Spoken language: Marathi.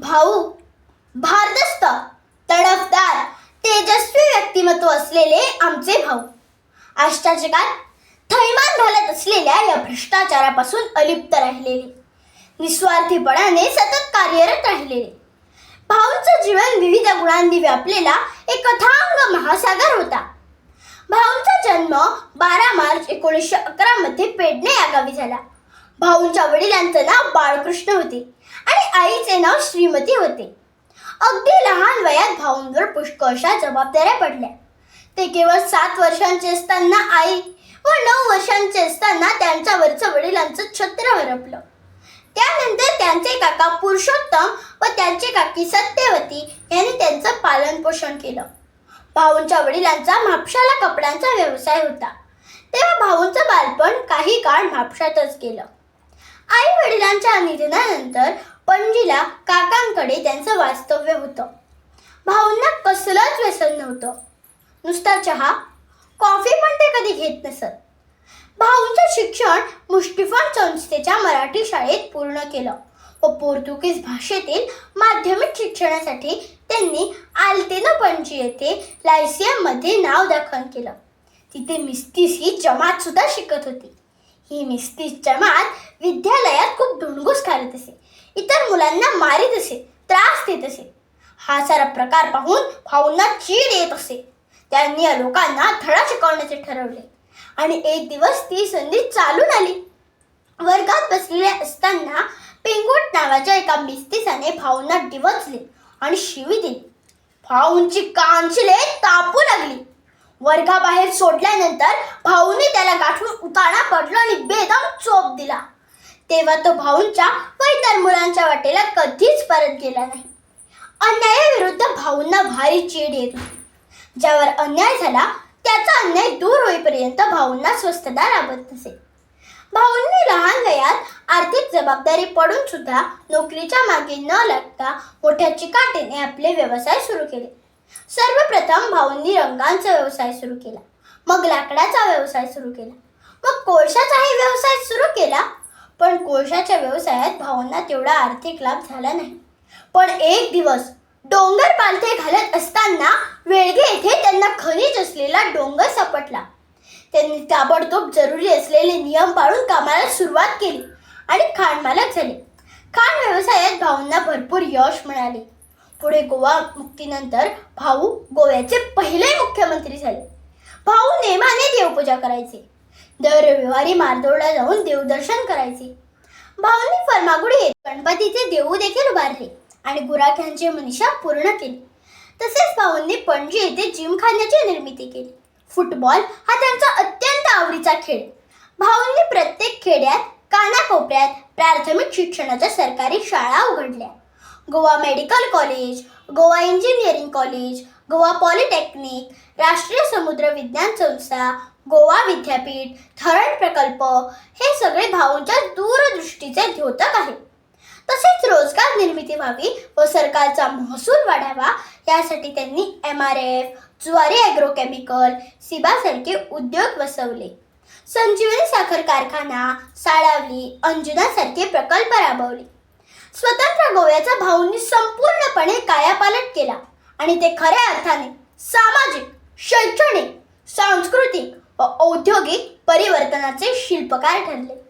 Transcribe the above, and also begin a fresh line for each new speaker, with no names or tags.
भाऊ भारदस्त तडफदार तेजस्वी व्यक्तिमत्व असलेले आमचे भाऊ. आजच्या जगात थैमान घालत असलेल्या या भ्रष्टाचारापासून अलिप्त राहिलेले. निस्वार्थीपणाने सतत कार्यरत राहिलेले. भाऊंचं जीवन विविध गुणांनी व्यापलेला एक अथांग महासागर होता. भाऊंचा जन्म बारा मार्च एकोणीसशे अकरा मध्ये पेडणे या गावी झाला. भाऊंच्या वडिलांचं नाव बाळकृष्ण होते. आणि आईचे नाव श्रीमती होते. अगदी लहान वयात भाऊंवर पुष्कळशा जबाबदाऱ्या पडल्या. ते केवळ सात वर्षांचे असताना आई व नऊ वर्षांचे असताना त्यांच्यावरचं वडिलांचं छत्र हरपलं. त्यानंतर त्यांचे काका पुरुषोत्तम व त्यांची काकी सत्यवती यांनी त्यांचं पालन पोषण केलं. भाऊंच्या वडिलांचा म्हापशाला कपड्यांचा व्यवसाय होता. तेव्हा भाऊंचं बालपण काही काळ म्हापशातच गेलं. आई वडिलांच्या निधनानंतर पणजीला काकांकडे त्यांचं वास्तव्य होतं. भाऊंना कसलंच व्यसन नव्हतं. नुसता चहा कॉफी पण ते कधी घेत नसत. भाऊंचं शिक्षण मुष्टिफान संस्थेच्या मराठी शाळेत पूर्ण केलं. व पोर्तुगीज भाषेतील माध्यमिक शिक्षणासाठी त्यांनी आल्तेनो पणजी येथे लायसियममध्ये नाव दाखल केलं. तिथे मिस्तीस ही जमात सुद्धा शिकत होती. ही मिस्ती जमात विद्यालयात खूप ढुंडगूस घालत असे. इतर मुलांना मारित असे त्रास देत असे. हा सारा प्रकार पाहून भाऊंना चीड येत असे. त्यांनी या लोकांना धडा शिकवण्याचे ठरवले. आणि एक दिवस ती संधी चालून आली. वर्गात बसलेले असताना पेंगुट नावाच्या एका मिस्तिसाने भाऊंना डिवचले आणि शिवी दिली. भाऊंची कांचले तापू लागली. वर्गाबाहेर सोडल्यानंतर भाऊने त्याला गाठून उताना पडला आणि बेदम चोप दिला. तेव्हा तो भाऊंच्या व इतर मुलांच्या वाटेला कधीच परत गेला नाही. अन्यायाविरुद्ध भाऊंना भारी चीड येत. होती ज्यावर अन्याय झाला त्याचा अन्याय दूर होईपर्यंत भाऊंना स्वस्थता लाभत नसे. भाऊंनी लहान वयात आर्थिक जबाबदारी पडून सुद्धा नोकरीच्या मागे न लागता मोठ्या चिकाटीने आपले व्यवसाय सुरू केले. सर्वप्रथम भाऊंनी रंगांचा व्यवसाय सुरू केला. मग लाकडाचा व्यवसाय सुरू केला. मग कोळशाचाही व्यवसाय सुरू केला. पण कोळशाच्या व्यवसायात भाऊंना तेवढा आर्थिक लाभ झाला नाही. पण एक दिवस डोंगर पालथे घालत असताना वेळगे येथे त्यांना खनिज असलेला डोंगर सापडला. त्यांनी ताबडतोब जरुरी असलेले नियम पाळून कामाला सुरुवात केली आणि खाणमालक झाले. खाण व्यवसायात भाऊंना भरपूर यश मिळाले. पुढे गोवा मुक्तीनंतर भाऊ गोव्याचे पहिले मुख्यमंत्री झाले. भाऊ नेमाने देवपूजा करायचे. दर रविवारी मारदोडला जाऊन देवदर्शन करायचे. भाऊंनी फर्मागुडी येत गणपतीचे देऊ देखील उभारले आणि गुराख्यांची मनीषा पूर्ण केली. तसेच भाऊंनी पणजी येथे जिमखान्याची निर्मिती केली. फुटबॉल हा त्यांचा अत्यंत आवडीचा खेळ. भाऊंनी प्रत्येक खेड्यात कानाकोपऱ्यात प्राथमिक शिक्षणाच्या सरकारी शाळा उघडल्या. Goa medical college Goa engineering college Goa polytechnic राष्ट्रीय समुद्र विज्ञान संस्था गोवा विद्यापीठ धरण प्रकल्प हे सगळे भाऊंच्या दूरदृष्टीचे द्योतक आहेत तसेच रोजगार निर्मिती व्हावी व सरकारचा महसूल वाढावा यासाठी त्यांनी एम आर एफ ज्वारी ॲग्रोकेमिकल सिबासारखे उद्योग बसवले संजीवनी साखर कारखाना साळावली अंजुनासारखे प्रकल्प राबवले. स्वतंत्र गोव्याचा भाऊंनी संपूर्णपणे कायापालट केला. आणि ते खऱ्या अर्थाने सामाजिक शैक्षणिक सांस्कृतिक व औद्योगिक परिवर्तनाचे शिल्पकार ठरले.